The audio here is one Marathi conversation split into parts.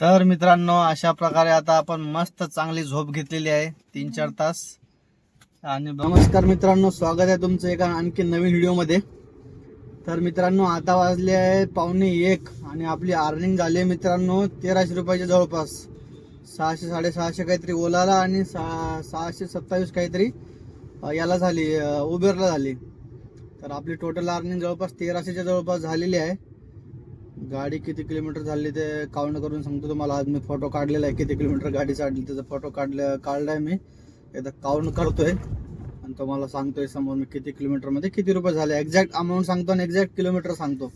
तर मित्रांनो अशा प्रकारे आता आपण मस्त चांगली झोप घेतलेली आहे तीन चार तास. आणि नमस्कार मित्रांनो स्वागत आहे तुमचं एका आणखी नवीन व्हिडिओमध्ये. तर मित्रांनो आता वाजले आहे पावणे एक आणि आपली अर्निंग झाली आहे मित्रांनो तेराशे रुपयाच्या जवळपास. सहाशे साडेसहाशे काहीतरी ओलाला आणि सहा सहाशे सत्तावीस काहीतरी याला झाली उबेरला झाली. तर आपली टोटल अर्निंग जवळपास तेराशेच्या जवळपास झालेली आहे. गाडी किती किलोमीटर झाली ते काउंट करून सांगतो तुम्हाला. आज मी फोटो काढलेला आहे. किती किलोमीटर गाडी चालली त्याचा फोटो काढले काढलाय मी. एकदा काउंट करतोय. आणि तुम्हाला सांगतोय समोर मी किती किलोमीटरमध्ये किती रुपये झाले. एक्झॅक्ट अमाऊंट सांगतो आणि एक्झॅक्ट किलोमीटर सांगतो.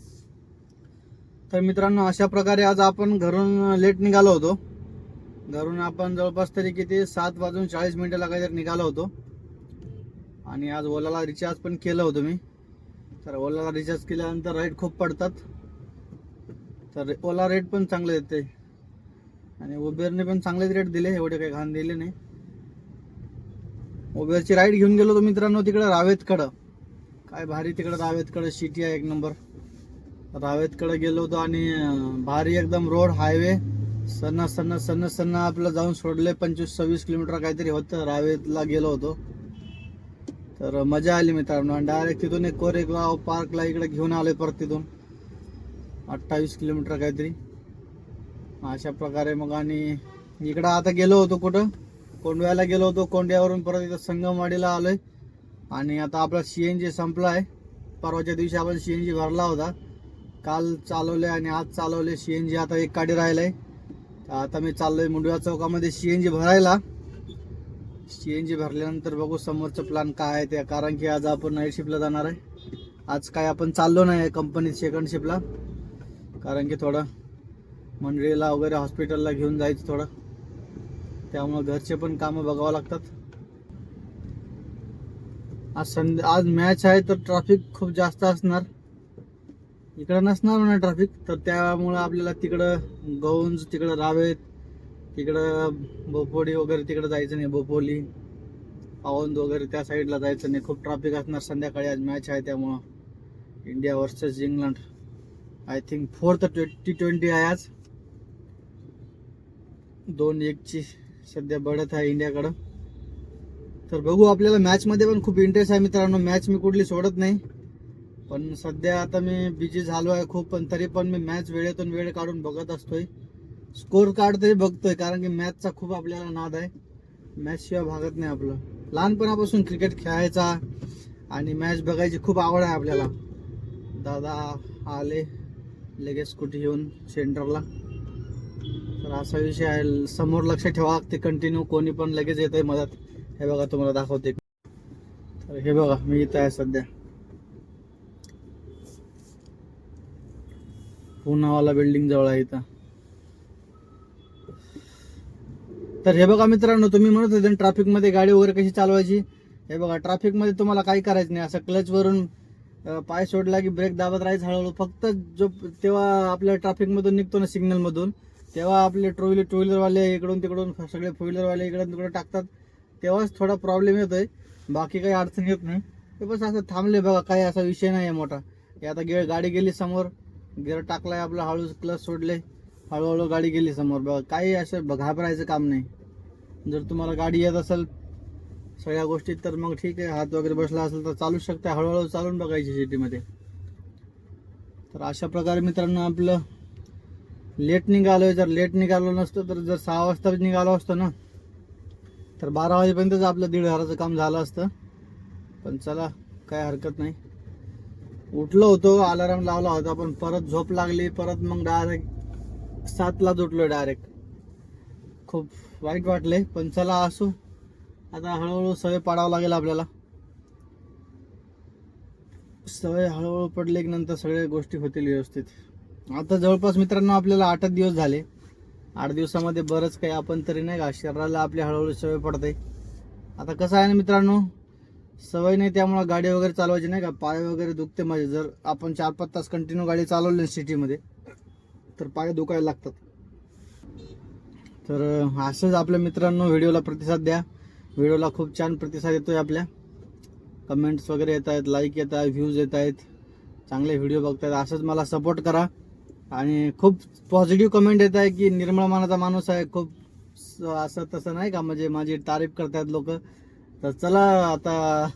तर मित्रांनो अशा प्रकारे आज आपण घरून लेट निघालो होतो. घरून आपण जवळपास तरी किती? सात वाजून चाळीस मिनिटाला काहीतरी निघालो होतो. आणि आज ओलाला रिचार्ज पण केलं होतं मी. तर ओलाला रिचार्ज केल्यानंतर रेट खूप पडतात. तर ओला रेट पण चांगले देते. आणि उबेरने पण चांगलेच रेट दिले एवढे काही घाण दिले नाही. उबेरची राईड घेऊन गेलो होतो मित्रांनो तिकडं रावेतकडं. काय भारी तिकडं रावेतकडं सिटी आहे एक नंबर रावेतकडं गेलो होतो आणि भारी एकदम रोड हायवे सन्न सन्न सन्न सन्न आपलं जाऊन सोडले पंचवीस सव्वीस किलोमीटर काहीतरी होतं रावेतला गेलो होतो. तर मजा आली मित्रांनो आणि डायरेक्ट तिथून एक कोरेगाव पार्कला इकडे घेऊन आलोय परत तिथून. अठ्ठावीस किलोमीटर काहीतरी. अशा प्रकारे मग आणि इकडं आता गेलो होतो कुठं? कोंडव्याला गेलो होतो. कोंड्यावरून परत इथं संगमवाडीला आलो आहे आणि आता आपला सी एन जी संपला आहे परवाच्या दिवशी आपण सी एन जी भरला होता. काल चालवले आणि आज चालवले सी एन जी आता एक काडी राहिलं आहे आता मी चाललोय मुंडव्या चौकामध्ये सी एन जी भरायला. सी एन जी भरल्यानंतर बघू समोरचं प्लॅन काय आहे ते. कारण की आज आपण नाईट शिपला जाणार आहे. आज काय आपण चाललो नाही कंपनीत सेकंड शिपला कारण की थोडं मंडळीला वगैरे हॉस्पिटलला घेऊन जायचं थोडं. त्यामुळं घरचे पण कामं बघावं लागतात. आज संध आज मॅच आहे तर ट्रॅफिक खूप जास्त असणार. इकडं नसणार म्हणा ट्रॅफिक तर त्यामुळं आपल्याला तिकडं गौंज तिकडं रावेत तिकडं बोपोडी वगैरे तिकडं जायचं नाही. बोपोली पावंद वगैरे त्या साईडला जायचं नाही. खूप ट्रॅफिक असणार संध्याकाळी आज मॅच आहे त्यामुळं. India versus England I think fourth T twenty आहे आज. दोन एकची सध्या बढत आहे इंडियाकडं. तर बघू आपल्याला मॅचमध्ये पण खूप इंटरेस्ट आहे मित्रांनो. मॅच मी कुठली सोडत नाही. पण सध्या आता मी बिझी झालो आहे खूप पण तरी पण मी मॅच वेळेतून वेळ काढून बघत असतोय. स्कोर कार्ड तरी बघतोय कारण की मॅचचा खूप आपल्याला नाद आहे. मॅचशिवाय भागत नाही आपलं. लहानपणापासून क्रिकेट खेळायचा आणि मॅच बघायची खूप आवड आहे आपल्याला. दादा आले. लगेच स्कूटी घेऊन सेंटरला. तर असा विषय आहे. समोर लक्ष ठेवा. ते कंटिन्यू कोणी पण लगेच येत आहे मदत. हे बघा तुम्हाला दाखवते. तर हे बघा मी इथं आहे सध्या. पुनावाला बिल्डिंग जवळ आहे इथं. तर हे बघा मित्रांनो तुम्ही म्हणत होते ट्रॅफिकमध्ये गाडी वगैरे कशी चालवायची? हे बघा ट्रॅफिकमध्ये तुम्हाला काही करायचं नाही. असं क्लच वरून पाय सोडला की ब्रेक दाबत राहायचं हळूहळू. फक्त जो तेव्हा आपल्या ट्रॅफिकमधून निघतो ना सिग्नल मधून तेव्हा आपले टू व्हीलर टू व्हीलरवाले इकडून तिकडून सगळे फोर व्हीलरवाले इकडून तिकडे टाकतात. तेव्हाच थोडा प्रॉब्लेम येतोय. बाकी काही अडचण येत नाही. ते बस असं थांबले बघा काही असा विषय नाही आहे मोठा. हे आता गे गाडी गेली समोर गिअर टाकलाय आपला हळू क्लच सोडले. हळूहळू गाडी गेली समोर बघा. काही असं ब- घाबरायचं काम नाही. जर तुम्हाला गाडी येत असेल सगळ्या गोष्टीत तर मग ठीक आहे. हात वगैरे बसला असेल तर चालू शकते. हळूहळू चालून बघायची सिटीमध्ये. तर अशा प्रकारे मित्रांनो आपलं लेट निघालो जर लेट निघालो नसतं तर जर सहा वाजता निघालो असतो ना तर बारा वाजेपर्यंतच आपलं दीड हजाराचं काम झालं असतं. पण चला काय हरकत नाही. उठलो होतो अलाराम लावला होता पण परत झोप लागली. परत मग डायरेक्ट सातलाच उठलो डायरेक्ट खूप वाईट वाटले पण चला असू. आता हळूहळू सवय पाडावं लागेल आपल्याला. सवय हळूहळू पडले की नंतर सगळ्या गोष्टी होतील व्यवस्थित. आता जवळपास मित्रांनो आपल्याला आठच दिवस झाले. आठ दिवसामध्ये बरंच काही आपण तरी नाही का शरीराला आपल्या हळूहळू सवय पडते. आता कसं आहे ना मित्रांनो सवय नाही त्यामुळं गाडी वगैरे चालवायची नाही का पाय वगैरे दुखते माझे. जर आपण चार पाच तास कंटिन्यू गाडी चालवली सिटीमध्ये तर पाय दुखायला लागतात. तर असंच आपल्या मित्रांनो व्हिडिओला प्रतिसाद द्या. व्हिडिओला खूप छान प्रतिसाद येतो आहे आपल्या. कमेंट्स वगैरे येत आहेत लाईक येत आहेत व्ह्यूज येत आहेत. चांगले व्हिडिओ बघतायत असंच मला सपोर्ट करा. आणि खूप पॉझिटिव्ह कमेंट येत आहे की निर्मळ मानाचा माणूस आहे. खूप स- असं तसं नाही का म्हणजे माझी तारीफ करतायत लोक. तर चला आता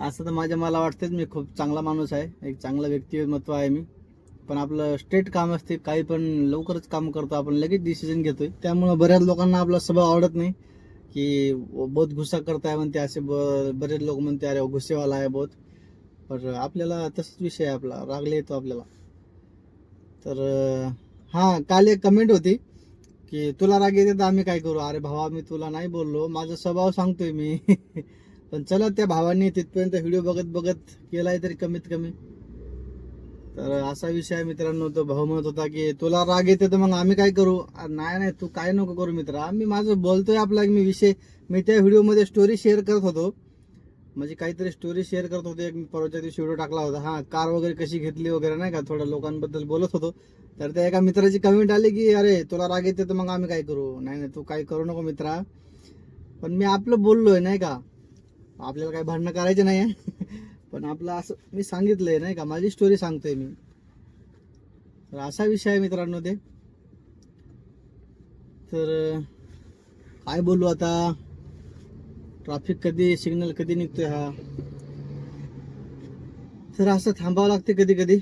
असं तर माझ्या मला वाटतेच मी खूप चांगला माणूस आहे. एक चांगलं व्यक्तिमत्व आहे मी. पण आपलं स्ट्रेट काम असते काही पण लवकरच काम करतो आपण लगेच डिसिजन घेतोय. त्यामुळं बऱ्याच लोकांना आपला स्वभाव आवडत नाही. की बहुत गुस्सा करताय म्हणते असे ब- बरेच लोक म्हणते अरे गुस्सेवाला आहे बहुत. पर आपल्याला तसंच विषय आहे आपला रागले येतो आपल्याला. तर हां हा काल एक कमेंट होती की तुला राग येते तर आम्ही काय करू? अरे भावा मी तुला नाही बोललो. माझा स्वभाव सांगतोय मी. पण चला त्या भावांनी तिथपर्यंत व्हिडिओ बघत बघत केलाय तरी कमीत कमी. तर असा विषय मित्रांनो तो भाऊ म्हणत होता की तुला राग येते तर मग आम्ही काय करू? नाही नाही तू काय नको करू मित्र. आम्ही माझं बोलतोय आपला मी विषय मी त्या व्हिडिओमध्ये स्टोरी शेअर करत होतो. म्हणजे काहीतरी स्टोरी शेअर करत होते. एक मी परवाच्या दिवशी व्हिडिओ टाकला होता. हा कार वगैरे कशी घेतली वगैरे नाही का? थोड्या लोकांबद्दल बोलत होतो. तर त्या एका मित्राची कमेंट आली की अरे तुला राग येते तर मग आम्ही काय करू? नाही नाही तू काय करू नको मित्रा. पण मी आपलं बोललोय नाही का? आपल्याला काही भांडणं करायचे नाही आहे. पण आपलं असं मी सांगितलंय नाही का? माझी स्टोरी सांगतोय मी. तर असा विषय आहे मित्रांनो ते. तर काय बोलू आता? ट्रॅफिक कधी सिग्नल कधी निघतोय हा? तर असं थांबावं लागते कधी कधी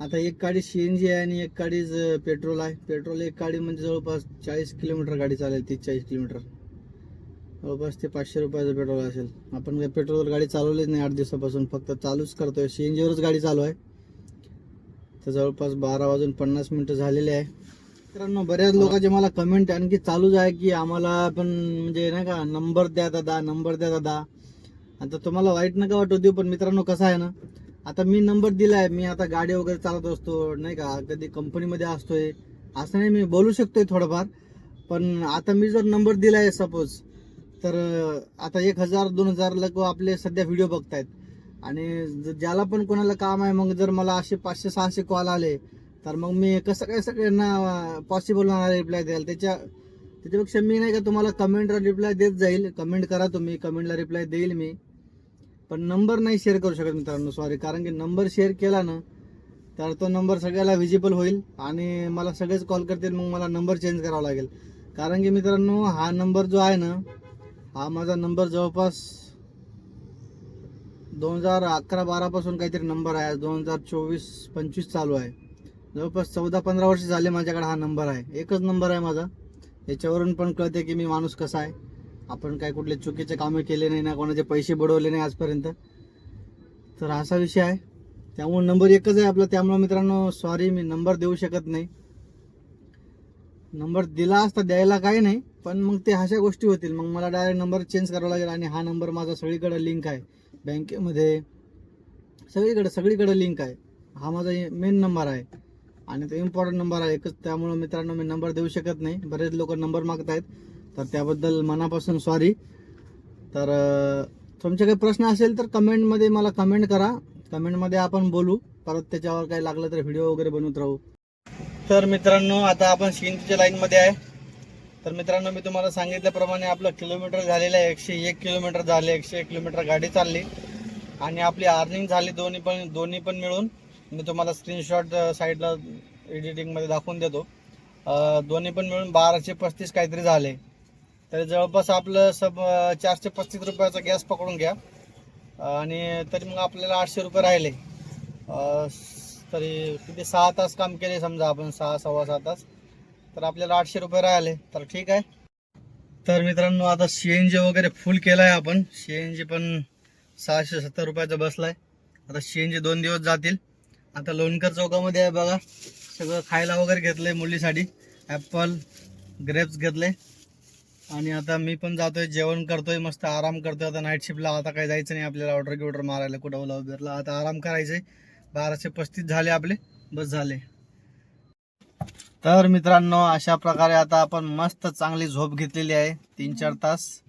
आता एक गाडी सी एन जी आहे आणि एक गाडीच पेट्रोल आहे. पेट्रोल एक गाडी म्हणजे जवळपास चाळीस किलोमीटर गाडी चालेल तीस चाळीस किलोमीटर. जवळपास ते पाचशे रुपयाचं पेट्रोल असेल. आपण काही पेट्रोलवर गाडी चालवलीच नाही आठ दिवसापासून फक्त चालूच करतोय. सी एन जीवरच गाडी चालू आहे. तर जवळपास बारा वाजून पन्नास मिनटं झालेले आहे. मित्रांनो बऱ्याच लोकांचे मला कमेंट आणखी चालूच आहे की आम्हाला पण म्हणजे नाही का नंबर द्या दादा नंबर द्या दादा. आता तुम्हाला वाईट नका वाटू देऊ पण मित्रांनो कसं आहे ना आता मी नंबर दिला आहे मी आता गाडी वगैरे चालवत असतो नाही का कधी कंपनीमध्ये असतोय. असं नाही मी बोलू शकतोय थोडंफार. पण आता मी जर नंबर दिला आहे सपोज तर आता एक हजार दोन हजार लोक आपले सध्या व्हिडिओ बघतायत. आणि ज्याला पण कोणाला काम आहे मग जर मला असे पाचशे सहाशे कॉल आले तर मग मी कसं काय सगळ्यांना पॉसिबल होणार रिप्लाय द्याल त्याच्या त्याच्यापेक्षा मी नाही का तुम्हाला कमेंटला रिप्लाय देत जाईल. कमेंट करा तुम्ही. कमेंटला रिप्लाय देईल मी. पण नंबर नाही शेअर करू शकत मित्रांनो. सॉरी कारण की नंबर शेअर केला ना तर तो नंबर सगळ्याला व्हिजिबल होईल. आणि मला सगळेच कॉल करतील मग मला नंबर चेंज करावा लागेल. कारण की मित्रांनो हा नंबर जो आहे ना हा माझा नंबर जवळपास दोन हजार अकरा बारापासून काहीतरी नंबर आहे. दोन हजार चोवीस पंचवीस चालू आहे. जवळपास चौदा पंधरा वर्ष झाले माझ्याकडे हा नंबर आहे. एकच नंबर आहे माझा. याच्यावरून पण कळते की मी माणूस कसा आहे. आपण काय कुठले चुकीचे कामे केले नाही ना कोणाचे पैसे बुडवले नाही आजपर्यंत. तर असा विषय आहे. त्यामुळे नंबर एकच आहे आपला. त्यामुळे मित्रांनो सॉरी मी नंबर देऊ शकत नाही. नंबर दिला असता द्यायला काही नाही. पण मग ते अशा गोष्टी होतील. मग मला डायरेक्ट नंबर चेंज करावा लागेल आणि हा नंबर माझा सगळीकडे लिंक आहे. बँकेमध्ये सगळीकडे सगळीकडे लिंक आहे. हा माझा मेन नंबर आहे. आणि तो इम्पॉर्टंट नंबर आहे. एकच त्यामुळं मित्रांनो मी नंबर देऊ शकत नाही. बरेच लोक नंबर मागत आहेत तर त्याबद्दल मनापासून सॉरी तर तुमचे काही प्रश्न असेल तर कमेंटमध्ये मला कमेंट करा. कमेंटमध्ये आपण बोलू. परत त्याच्यावर काही लागलं तर व्हिडिओ वगैरे बनवत राहू. तर मित्रांनो आता आपण सीएनजीच्या लाईनमध्ये आहे. तर मित्रांनो मी तुम्हाला सांगितल्याप्रमाणे आपलं किलोमीटर झालेलं आहे एकशे एक किलोमीटर झाले एकशे एक किलोमीटर गाडी चालली. आणि आपली अर्निंग झाली दोन्ही पण दोन्ही पण मिळून मी तुम्हाला स्क्रीनशॉट साईडला एडिटिंगमध्ये दाखवून देतो. दोन्ही पण मिळून बाराशे पस्तीस काहीतरी झाले. तर जवळपास आपलं सब चारशे पस्तीस रुपयाचा गॅस पकडून घ्या. आणि तरी मग आपल्याला आठशे रुपये राहिले. तरी किती? सहा तास काम केले समजा आपण सहा सव्वा सहा तास. तर आपल्याला आठशे रुपये राहिले. तर ठीक आहे. तर मित्रांनो आता सी एन जी वगैरे फुल केला आहे आपण. सी एन जी पण सहाशे सत्तर रुपयाचा बसला आहे आता सी एन जी दोन दिवस जातील. आता लोणकर चौकामध्ये आहे बघा. सगळं खायला वगैरे घेतलं आहे मुलीसाठी. ॲपल ग्रेप्स घेतले आणि आता मी पण जातोय जेवण करतोय मस्त आराम करतोय. आता नाईट शिफ्टला आता काही जायचं नाही आपल्याला ऑर्डर गिऑर्डर मारायला कुठं ओला उबेरला आता आराम करायचंय. बाराशे पस्तीस झाले आपले. बस झाले. तर मित्रांनो अशा प्रकारे आता आपण मस्त चांगली झोप घेतलेली आहे. तीन चार तास.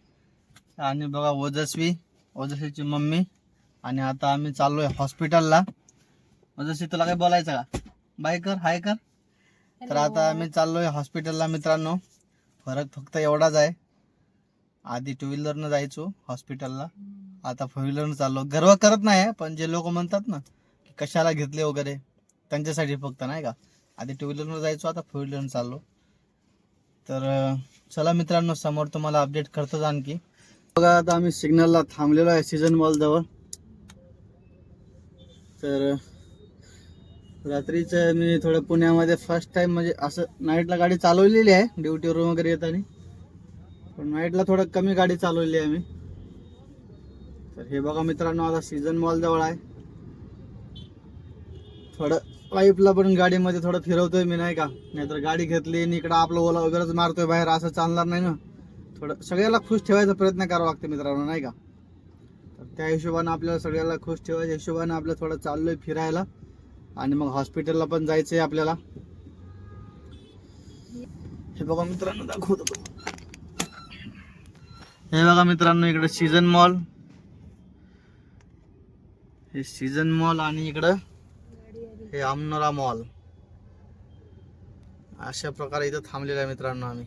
आणि बघा ओजस्वी ओजस्वीची मम्मी. आणि आता आम्ही चाललोय हॉस्पिटलला. ओजस्वी तुला काय बोलायचं का? बाय कर हाय कर. तर आता आम्ही चाललोय हॉस्पिटलला मित्रांनो. फरक फक्त एवढाच आहे. आधी टू व्हीलरनं जायचो हॉस्पिटलला. आता फोर व्हीलरनं चाललो. गर्व करत नाही पण जे लोक म्हणतात ना की कशाला घेतले वगैरे त्यांच्यासाठी फक्त नाही का? आधी टू व्हीलरवर जायचो आता फोर व्हीलरनं चाललो. तर चला मित्रांनो समोर तुम्हाला अपडेट करतोच आणखी. बघा आता आम्ही सिग्नलला थांबलेलो आहे सीझन मॉलजवळ तर रात्रीचं मी थोडं पुण्यामध्ये फर्स्ट टाइम म्हणजे असं नाईटला गाडी चालवलेली आहे ड्युटीवरून वगैरे येताना. पण नाईटला थोडं कमी गाडी चालवली आहे मी तर हे बघा मित्रांनो आता सीझन मॉल जवळ आहे. थोडं वाईफला पण गाडीमध्ये थोडं फिरवतोय मी नाही का? नाहीतर गाडी घेतली आणि इकडं आपलं ओला वगैरेच मारतोय बाहेर असं चालणार नाही ना. थोडं सगळ्याला खुश ठेवायचा प्रयत्न करावा लागतो मित्रांनो नाही का? तर त्या हिशोबानं आपल्याला सगळ्याला खुश ठेवायच्या हिशोबानं आपलं थोडं चाललोय फिरायला. आणि मग हॉस्पिटलला पण जायचंय आपल्याला. हे बघा मित्रांनो दाखवतो हे बघा मित्रांनो इकडे सीझन मॉल हे सीझन मॉल आणि इकडं हे अमनोरा मॉल अशा प्रकारे इथं थांबलेलं आहे मित्रांनो आम्ही